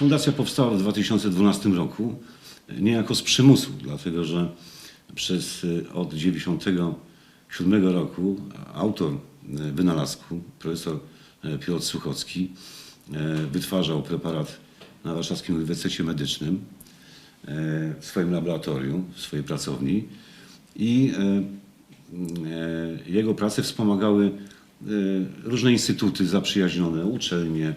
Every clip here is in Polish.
fundacja powstała w 2012 roku, niejako z przymusu, dlatego że przez y, od 97 roku autor y, wynalazku, profesor Piotr Suchocki, wytwarzał preparat na Warszawskim Uniwersytecie Medycznym w swoim laboratorium, w swojej pracowni i jego pracę wspomagały różne instytuty zaprzyjaźnione, uczelnie,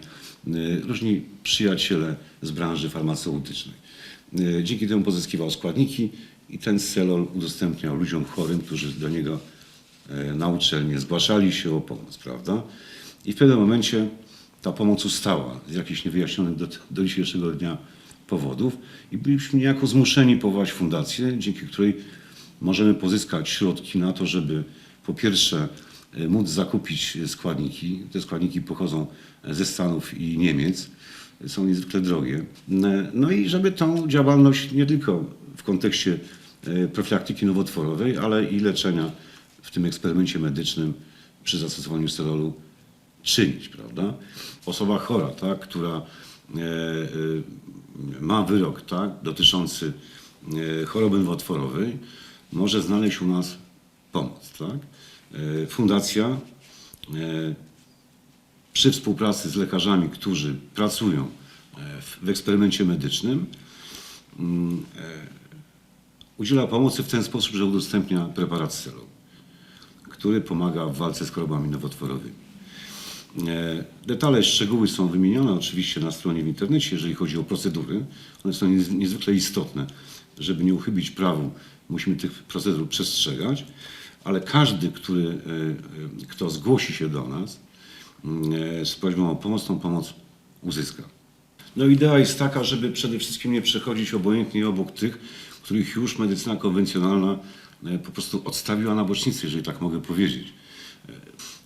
różni przyjaciele z branży farmaceutycznej. Y, Dzięki temu pozyskiwał składniki i ten selol udostępniał ludziom chorym, którzy do niego e, na uczelnię zgłaszali się o pomoc, prawda? I w pewnym momencie ta pomoc ustała z jakichś niewyjaśnionych do, do dzisiejszego dnia powodów i byliśmy niejako zmuszeni powołać fundację, dzięki której możemy pozyskać środki na to, żeby po pierwsze móc zakupić składniki. Te składniki pochodzą ze Stanów i Niemiec, są niezwykle drogie. E, No i żeby tą działalność nie tylko w kontekście e, profilaktyki nowotworowej, ale i leczenia w tym eksperymencie medycznym przy zastosowaniu sterolu czynić, prawda? Osoba chora, tak, która ma wyrok tak, dotyczący choroby nowotworowej, może znaleźć u nas pomoc. Tak? E, Fundacja e, przy współpracy z lekarzami, którzy pracują e, w, eksperymencie medycznym, mm, udziela pomocy w ten sposób, że udostępnia preparat Selol, który pomaga w walce z chorobami nowotworowymi. Detale, szczegóły są wymienione oczywiście na stronie w internecie, jeżeli chodzi o procedury. One są niez- niezwykle istotne. Żeby nie uchybić prawu, musimy tych procedur przestrzegać, ale każdy, który, e, e, kto zgłosi się do nas e, z prośbą o pomoc, tą pomoc uzyska. No idea jest taka, żeby przede wszystkim nie przechodzić obojętnie obok tych, których już medycyna konwencjonalna po prostu odstawiła na bocznicę, jeżeli tak mogę powiedzieć.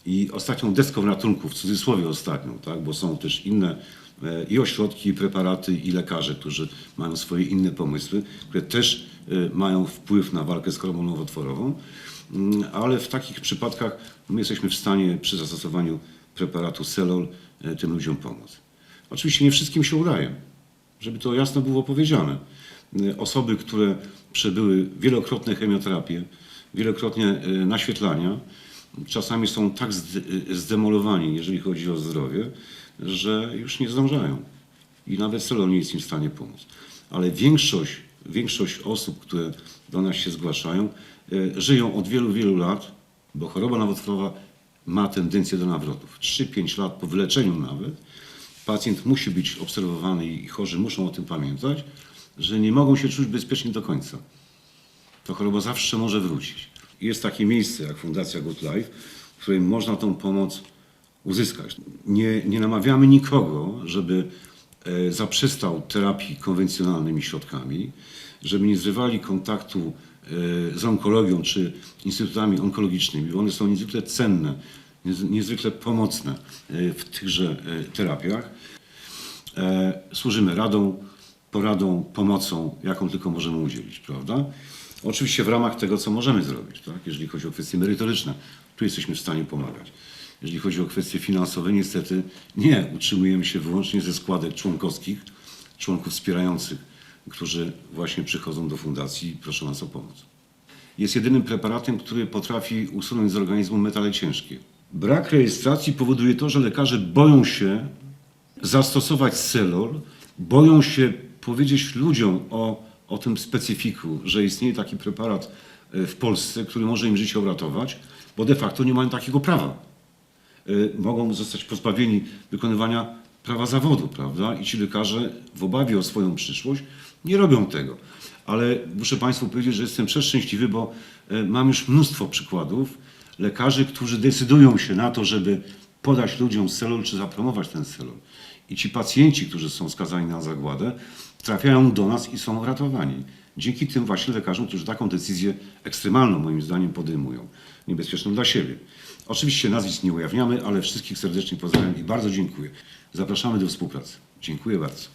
I ostatnią deską ratunku, w cudzysłowie ostatnią, tak, bo są też inne i ośrodki, i preparaty, i lekarze, którzy mają swoje inne pomysły, które też mają wpływ na walkę z chorobą nowotworową, Mm, ale w takich przypadkach my jesteśmy w stanie przy zastosowaniu preparatu Selol e, tym ludziom pomóc. Oczywiście nie wszystkim się udaje, żeby to jasno było powiedziane. E, Osoby, które przebyły wielokrotne chemioterapie, wielokrotnie e, naświetlania, czasami są tak zde- zdemolowani, jeżeli chodzi o zdrowie, że już nie zdążają. I nawet Selol nie jest im w stanie pomóc. Ale większość, większość osób, które do nas się zgłaszają, e, żyją od wielu, wielu lat, bo choroba nowotworowa ma tendencję do nawrotów. 3-5 lat po wyleczeniu nawet pacjent musi być obserwowany i chorzy muszą o tym pamiętać, że nie mogą się czuć bezpiecznie do końca. To choroba zawsze może wrócić. Jest takie miejsce jak Fundacja Good Life, w którym można tą pomoc uzyskać. Nie, nie namawiamy nikogo, żeby zaprzestał terapii konwencjonalnymi środkami, żeby nie zrywali kontaktu e, z onkologią czy instytutami onkologicznymi, bo one są niezwykle cenne, niez- niezwykle pomocne e, w tychże e, terapiach. E, służymy radą, poradą, pomocą, jaką tylko możemy udzielić, prawda? Oczywiście w ramach tego, co możemy zrobić, tak? Jeżeli chodzi o kwestie merytoryczne, tu jesteśmy w stanie pomagać. Jeżeli chodzi o kwestie finansowe, niestety nie, utrzymujemy się wyłącznie ze składek członkowskich, członków wspierających, którzy właśnie przychodzą do fundacji i proszą nas o pomoc. Jest jedynym preparatem, który potrafi usunąć z organizmu metale ciężkie. Brak rejestracji powoduje to, że lekarze boją się zastosować selol, boją się powiedzieć ludziom o, o tym specyfiku, że istnieje taki preparat e, w Polsce, który może im życie uratować, bo de facto nie mają takiego prawa. E, Mogą zostać pozbawieni wykonywania prawa zawodu, prawda? I ci lekarze w obawie o swoją przyszłość nie robią tego. Ale muszę Państwu powiedzieć, że jestem przeszczęśliwy, bo e, mam już mnóstwo przykładów lekarzy, którzy decydują się na to, żeby podać ludziom selol czy zapromować ten selol. I ci pacjenci, którzy są skazani na zagładę, trafiają do nas i są ratowani. Dzięki tym właśnie lekarzom, którzy taką decyzję ekstremalną moim zdaniem podejmują, niebezpieczną dla siebie. Oczywiście nazwisk nie ujawniamy, ale wszystkich serdecznie pozdrawiam i bardzo dziękuję. Zapraszamy do współpracy. Dziękuję bardzo.